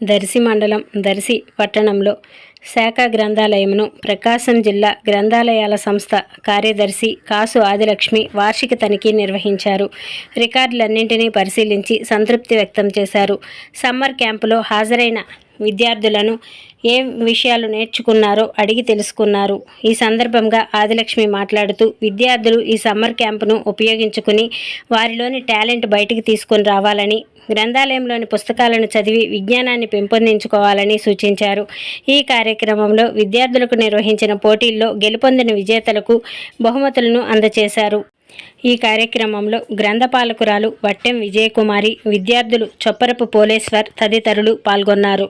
దర్శి మండలం దర్శి పట్టణంలో శాఖ గ్రంథాలయమును ప్రకాశం జిల్లా గ్రంథాలయాల సంస్థ కార్యదర్శి కాసు ఆదిలక్ష్మి వార్షిక తనిఖీ నిర్వహించారు. రికార్డులన్నింటినీ పరిశీలించి సంతృప్తి వ్యక్తం చేశారు. సమ్మర్ క్యాంపులో హాజరైన విద్యార్థులను ఏ విషయాలు నేర్చుకున్నారో అడిగి తెలుసుకున్నారు. ఈ సందర్భంగా ఆదిలక్ష్మి మాట్లాడుతూ విద్యార్థులు ఈ సమ్మర్ క్యాంపును ఉపయోగించుకుని వారిలోని టాలెంట్ బయటికి తీసుకొని రావాలని గ్రంథాలయంలోని పుస్తకాలను చదివి విజ్ఞానాన్ని పెంపొందించుకోవాలని సూచించారు. ఈ కార్యక్రమంలో విద్యార్థులకు నిర్వహించిన పోటీల్లో గెలుపొందిన విజేతలకు బహుమతులను అందజేశారు ఈ కార్యక్రమంలో గ్రంథపాలకురాలు వట్టెం విజయకుమారి విద్యార్థులు చొప్పరపు పోలేశ్వర్ తదితరులు పాల్గొన్నారు.